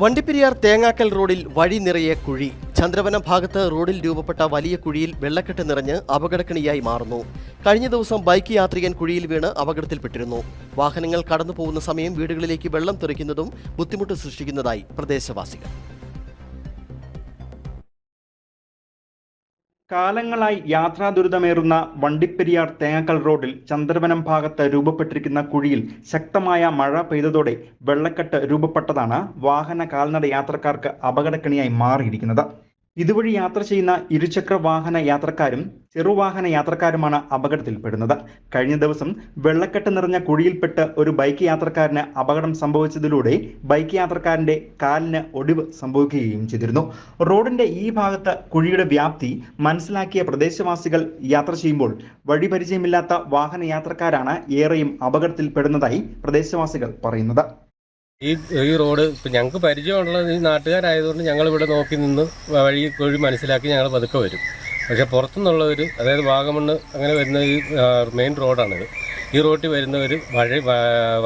വണ്ടിപ്പെരിയാർ തേങ്ങാക്കൽ റോഡിൽ വഴി നിറയെ കുഴി. ചന്ദ്രവനം ഭാഗത്ത് റോഡിൽ രൂപപ്പെട്ട വലിയ കുഴിയിൽ വെള്ളക്കെട്ട് നിറഞ്ഞ് അപകടക്കണിയായി മാറുന്നു. കഴിഞ്ഞ ദിവസം ബൈക്ക് യാത്രികൻ കുഴിയിൽ വീണ് അപകടത്തിൽപ്പെട്ടിരുന്നു. വാഹനങ്ങൾ കടന്നു പോകുന്ന സമയം വീടുകളിലേക്ക് വെള്ളം തെറിക്കുന്നതും ബുദ്ധിമുട്ട് സൃഷ്ടിക്കുന്നതായി പ്രദേശവാസികൾ. കാലങ്ങളായി യാത്രാ ദുരിതമേറുന്ന വണ്ടിപ്പെരിയാർ തേങ്ങക്കൽ റോഡിൽ ചന്ദ്രവനം ഭാഗത്ത് രൂപപ്പെട്ടിരിക്കുന്ന കുഴിയിൽ ശക്തമായ മഴ പെയ്തതോടെ വെള്ളക്കെട്ട് രൂപപ്പെട്ടതാണ് വാഹന കാൽനട യാത്രക്കാർക്ക് അപകടക്കണിയായി മാറിയിരിക്കുന്നത്. ഇതുവഴി യാത്ര ചെയ്യുന്ന ഇരുചക്ര വാഹന യാത്രക്കാരും ചെറുവാഹന യാത്രക്കാരുമാണ് അപകടത്തിൽപ്പെടുന്നത്. കഴിഞ്ഞ ദിവസം വെള്ളക്കെട്ട് നിറഞ്ഞ കുഴിയിൽപ്പെട്ട് ഒരു ബൈക്ക് യാത്രക്കാരന് അപകടം സംഭവിച്ചതിലൂടെ ബൈക്ക് യാത്രക്കാരന്റെ കാലിന് ഒടിവ് സംഭവിക്കുകയും ചെയ്തിരുന്നു. റോഡിന്റെ ഈ ഭാഗത്ത് കുഴിയുടെ വ്യാപ്തി മനസ്സിലാക്കിയ പ്രദേശവാസികൾ യാത്ര ചെയ്യുമ്പോൾ വഴിപരിചയമില്ലാത്ത വാഹന യാത്രക്കാരാണ് ഏറെയും അപകടത്തിൽപ്പെടുന്നതായി പ്രദേശവാസികൾ പറയുന്നത്. ഈ ഈ റോഡ് ഇപ്പം ഞങ്ങൾക്ക് പരിചയമുള്ളത് ഈ നാട്ടുകാരായതുകൊണ്ട് ഞങ്ങൾ ഇവിടെ നോക്കി നിന്ന് വഴി കുഴി മനസ്സിലാക്കി ഞങ്ങൾ പതുക്കെ വരും. പക്ഷേ പുറത്തുനിന്നുള്ളവർ അതായത് വാഗമണ്ണ് അങ്ങനെ വരുന്ന ഈ മെയിൻ റോഡാണിത് ഈ റോട്ടിൽ വരുന്നവർ വഴി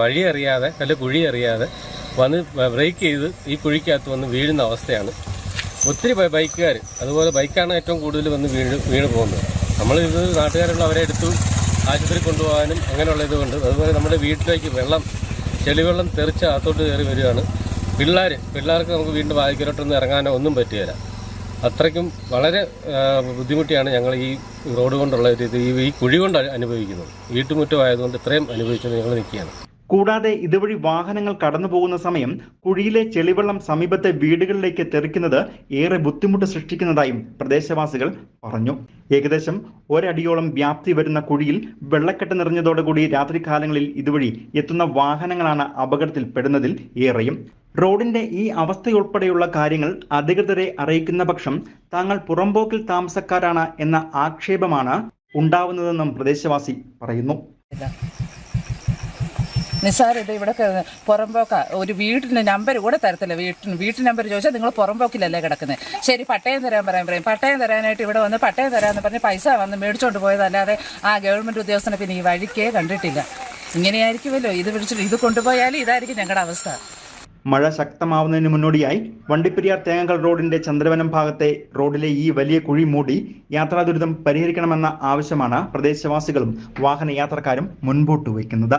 വഴി അറിയാതെ അല്ല കുഴി അറിയാതെ വന്ന് ബ്രേക്ക് ചെയ്ത് ഈ കുഴിക്കകത്ത് വന്ന് വീഴുന്ന അവസ്ഥയാണ്. ഒത്തിരി ബൈക്കുകാർ അതുപോലെ ബൈക്കാണ് ഏറ്റവും കൂടുതൽ വന്ന് വീണ് വീണ് പോകുന്നത്. നമ്മൾ നാട്ടുകാരുള്ള അവരെ എടുത്തു ആശുപത്രി കൊണ്ടുപോകാനും അങ്ങനെയുള്ള ഇതുകൊണ്ട് അതുപോലെ നമ്മുടെ വീട്ടിലേക്ക് വെള്ളം ചെളിവെള്ളം തെറിച്ച് അകത്തോട്ട് കയറി വരികയാണ്. പിള്ളേർ പിള്ളേർക്ക് നമുക്ക് വീണ്ടും വായിക്കലോട്ടൊന്നും ഇറങ്ങാനോ ഒന്നും പറ്റുകയില്ല അത്രയ്ക്കും വളരെ ബുദ്ധിമുട്ടിയാണ് ഞങ്ങൾ ഈ റോഡ് കൊണ്ടുള്ള ഒരു ഇത് ഈ കുഴി കൊണ്ട് അനുഭവിക്കുന്നത്. വീട്ടുമുറ്റമായതുകൊണ്ട് ഇത്രയും അനുഭവിച്ചത് ഞങ്ങൾ നിൽക്കുകയാണ്. കൂടാതെ ഇതുവഴി വാഹനങ്ങൾ കടന്നു പോകുന്ന സമയം കുഴിയിലെ ചെളിവെള്ളം സമീപത്തെ വീടുകളിലേക്ക് തെറിക്കുന്നത് ഏറെ ബുദ്ധിമുട്ട് സൃഷ്ടിക്കുന്നതായും പ്രദേശവാസികൾ പറഞ്ഞു. ഏകദേശം ഒരടിയോളം വ്യാപ്തി വരുന്ന കുഴിയിൽ വെള്ളക്കെട്ട് നിറഞ്ഞതോടുകൂടി രാത്രികാലങ്ങളിൽ ഇതുവഴി എത്തുന്ന വാഹനങ്ങളാണ് അപകടത്തിൽ പെടുന്നതിൽ ഏറെയും. റോഡിന്റെ ഈ അവസ്ഥയുൾപ്പെടെയുള്ള കാര്യങ്ങൾ അധികൃതരെ അറിയിക്കുന്ന പക്ഷം താങ്കൾ പുറമ്പോക്കിൽ താമസക്കാരാണ് എന്ന ആക്ഷേപമാണ് ഉണ്ടാവുന്നതെന്നും പ്രദേശവാസി പറയുന്നു. നിസ്സാര ഇത് ഇവിടെ പുറമ്പോക്ക ഒരു വീട്ടിന്റെ നമ്പർ കൂടെ തരത്തില്ല. വീട്ടിന് വീട്ടു നമ്പർ ചോദിച്ചാൽ നിങ്ങൾ പുറമ്പോക്കിലല്ലേ കിടക്കുന്നത് ശരി പട്ടയം തരാൻ പറയാൻ പറയും പട്ടയം തരാനായിട്ട് ഇവിടെ വന്ന് പട്ടയം തരാമെന്ന് പറഞ്ഞ് പൈസ വന്ന് മേടിച്ചുകൊണ്ട് പോയതല്ലാതെ ആ ഗവൺമെന്റ് ഉദ്യോഗസ്ഥനെ പിന്നെ ഈ വഴിക്കേ കണ്ടിട്ടില്ല. ഇങ്ങനെയായിരിക്കുമല്ലോ. ഇത് പിടിച്ചിട്ട് ഇത് കൊണ്ടുപോയാലും ഇതായിരിക്കും ഞങ്ങളുടെ അവസ്ഥ. മഴ ശക്തമാവുന്നതിന് മുന്നോടിയായി വണ്ടിപ്പെരിയാർ തേങ്ങകൾ റോഡിന്റെ ചന്ദ്രവനം ഭാഗത്തെ റോഡിലെ ഈ വലിയ കുഴി മൂടി യാത്രാ ദുരിതം പരിഹരിക്കണമെന്ന ആവശ്യമാണ് പ്രദേശവാസികളും വാഹന യാത്രക്കാരും മുൻപോട്ട് വയ്ക്കുന്നത്.